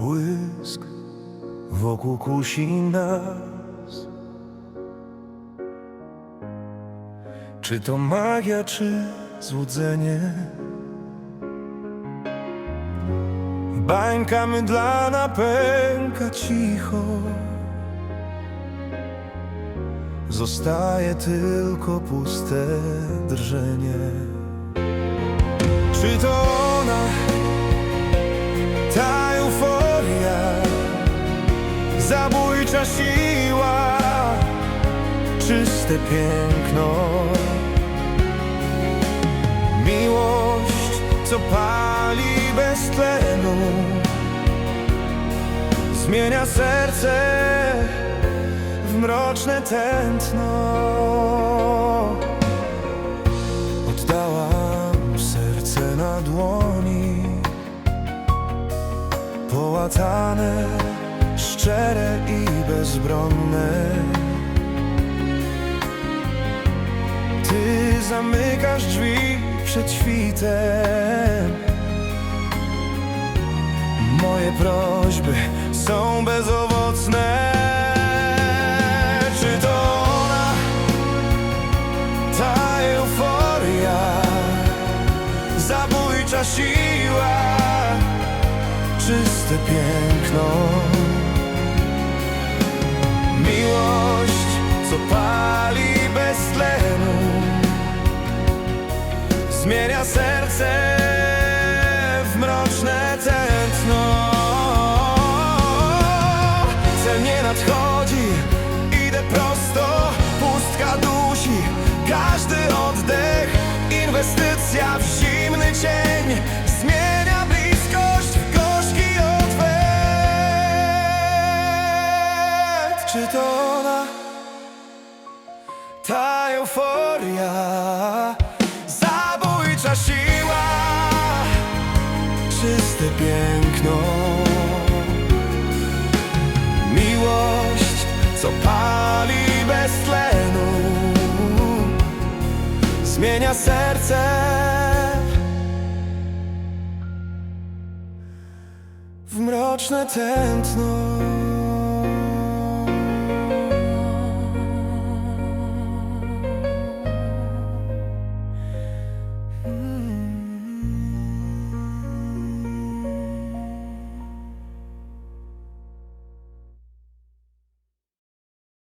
błysk wokół kusi nas. Czy to magia, czy złudzenie? Bańka mydlana pęka cicho Zostaje tylko puste drżenie Czy to Zabójcza siła, czyste piękno. Miłość, co pali bez tlenu. Zmienia serce w mroczne tętno. Oddałam serce na dłoni. Połatane, szczere i bezbronne. Ty zamykasz drzwi przed świtem. Moje prośby są bezowocne. Czy to ona, ta euforia. Zabójcza siła, czyste piękno Miłość, co pali bez tlenu Zmienia serce w mroczne Czy to ona? Ta euforia. Zabójcza siła. Czyste piękno. Miłość, co pali bez tlenu. Zmienia serce. W mroczne tętno